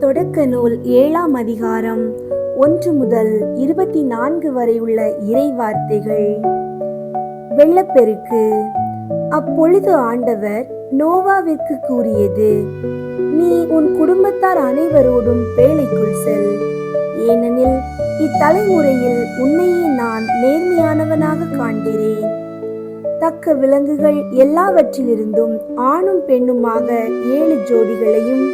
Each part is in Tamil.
தொடக்க நூல் ஏழாம் அதிகாரம் ஒன்று முதல் இருபத்தி நான்கு வரை உள்ள இறை வார்த்தைகள் வெள்ளப்பெருக்கு. அப்பொழுது ஆண்டவர் நோவாவிற்கு கூறியது நீ உன் குடும்பத்தார் அனைவரோடும் வேலைக்குள் செல். ஏனெனில் இத்தலைமுறையில் உன்னையே நான் நேர்மையானவனாக காண்கிறேன். தக்க விலங்குகள் எல்லாவற்றிலிருந்தும் ஆணும் பெண்ணுமாக ஏழு ஜோடிகளையும்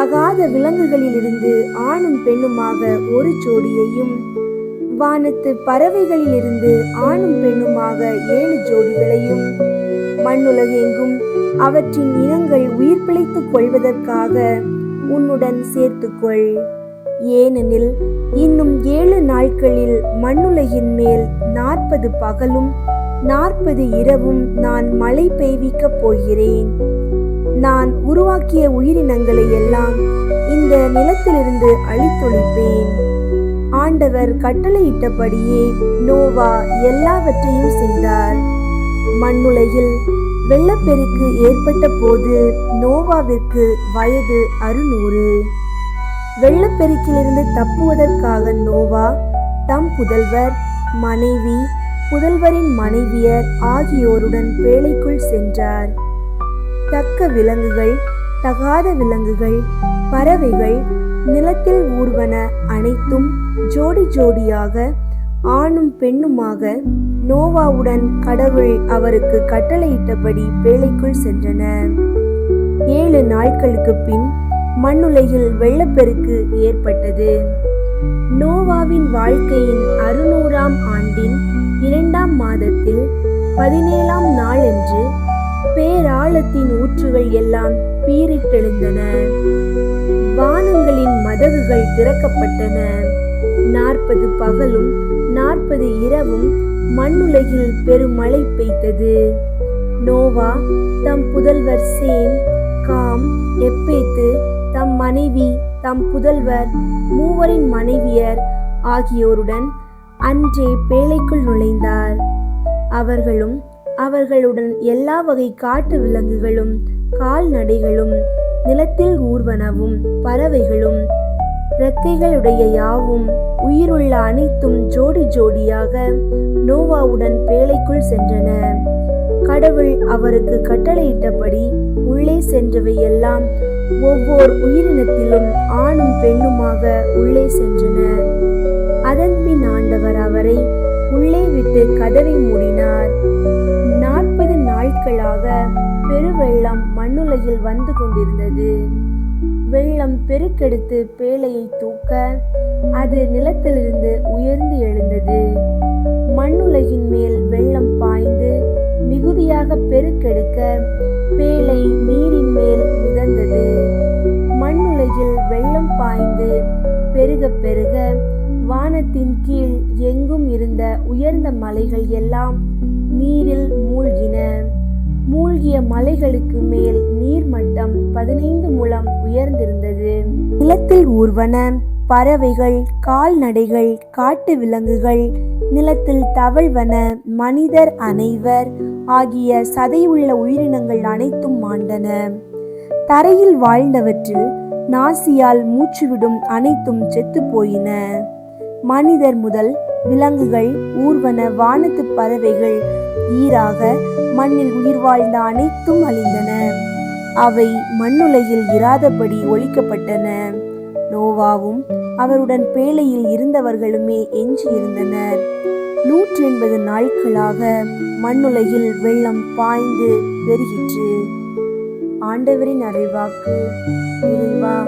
தகாத விலங்குகளிலிருந்து ஆணும் பெண்ணுமாக ஒரு ஜோடியையும் வானத்து பறவைகளிலிருந்து ஆணும் பெண்ணுமாக ஏழு ஜோடிகளையும் மண்ணுலகெங்கும் அவற்றின் இனங்கள் உயிர் பிழைத்துக் கொள்வதற்காக உன்னுடன் சேர்த்துக்கொள். ஏனெனில் இன்னும் ஏழு நாட்களில் மண்ணுலகின் மேல் நாற்பது பகலும் நாற்பது இரவும் நான் மழை பெய்விக்கப் போகிறேன். உருவாக்கிய உயிரினங்களை எல்லாம் இந்த நிலத்திலிருந்து அழித்தொழிப்பேன். ஆண்டவர் கட்டளையிட்டபடியே நோவா எல்லாவற்றையும் செய்தார். மண்ணுலகில் வெள்ளப்பெருக்கு ஏற்பட்ட போது நோவாவிற்கு வயது அறுநூறு. வெள்ளப்பெருக்கிலிருந்து தப்புவதற்காக நோவா தம் புதல்வர் மனைவி புதல்வரின் மனைவியர் ஆகியோருடன் பேழைக்குள் சென்றார். தக்க விலங்குகள் தகாத விலங்குகள் பறவைகள் நிலத்தில் ஊர்வன அனைத்தும் ஜோடி ஜோடியாக ஆணும் பெண்ணுமாக நோவாவுடன் கடவுள் அவருக்கு கட்டளையிட்டபடி வேலைக்குள் சென்றன. ஏழு நாட்களுக்கு பின் மண்ணுலகில் வெள்ளப்பெருக்கு ஏற்பட்டது. நோவாவின் வாழ்க்கையின் அறுநூறாம் ஆண்டின் இரண்டாம் மாதத்தில் பதினேழாம் நாளன்று பேராழத்தின் எல்லாம் பீரிட்டெழுந்தன. வானங்களின் மதகுகள் திறக்கப்பட்டன. நாற்பது பகலும் நாற்பது இரவும் மண்ணுலகில் பெருமழை பெய்தது. நோவா தம் புதல்வர் சேம் காம் எப்பேத்து தம் மனைவி தம் புதல்வர் மூவரின் மனைவியர் ஆகியோருடன் அன்றே பேழைக்குள் நுழைந்தார். அவர்களும் அவர்களுடன் எல்லா வகை காட்டு விலங்குகளும் கால்நடைகளும் நிலத்தில் ஊர்வனவும் பறவைகளும் இறக்கைகளுடைய யாவும் உயிருள்ள அனைத்தும் ஜோடி ஜோடியாக நோவாவுடன் பேழைக்குள் சென்றன. கடவுள் அவருக்கு கட்டளையிட்டபடி உள்ளே சென்றவை எல்லாம் ஒவ்வொரு உயிரினத்திலும் ஆணும் பெண்ணுமாக உள்ளே சென்றன. அதன்பின் ஆண்டவர் அவரை உள்ளே விட்டு கதவை மூடினார். நாட்களாக பெருவெள்ளம் மண்ணுலகில் வந்து கொண்டிருந்தது. வெள்ளம் பெருக்கெடுத்து பேழையை தூக்க அது நிலத்திலிருந்து உயர்ந்து எழுந்தது. மண்ணுலகின் மேல் வெள்ளம் பாய்ந்து மிகுதியாக பெருக்கெடுக்க பேழை நீரின் மேல் மிதந்தது. மண்ணுலகில் வெள்ளம் பாய்ந்து பெருக பெருக வானத்தின் கீழ் எங்கும் இருந்த உயர்ந்த மலைகள் எல்லாம் நீரில் மூழ்கின. மூழ்கிய மலைகளுக்கு மேல் நீர்மட்டம் பதினைந்து முழம் உயர்ந்திருந்தது. நிலத்தில் ஊர்வன பறவைகள் கால்நடைகள் காட்டு விலங்குகள் நிலத்தில் தவழ்வன மனிதர் அனைவர் ஆகிய சதையுள்ள உயிரினங்கள் அனைத்தும் மாண்டன. தரையில் வாழ்ந்தவற்றில் நாசியால் மூச்சுவிடும் அனைத்தும் செத்து போயின. மனிதர் முதல் விலங்குகள் ஊர்வன வானத்து பறவைகள் ஈராக மண்ணில் உயிர் வாழ்ந்த அனைத்தும் அழிந்தன. அவை மண்ணுலகில் இராதபடி ஒழிக்கப்பட்டன. நோவாவும் அவருடன் பேழையில் இருந்தவர்களுமே எஞ்சியிருந்தனர். நூற்றி எண்பது நாட்களாக மண்ணுலகில் வெள்ளம் பாய்ந்து பெருகிற்று. ஆண்டவரின் அருள்வாக்கு. இறைவா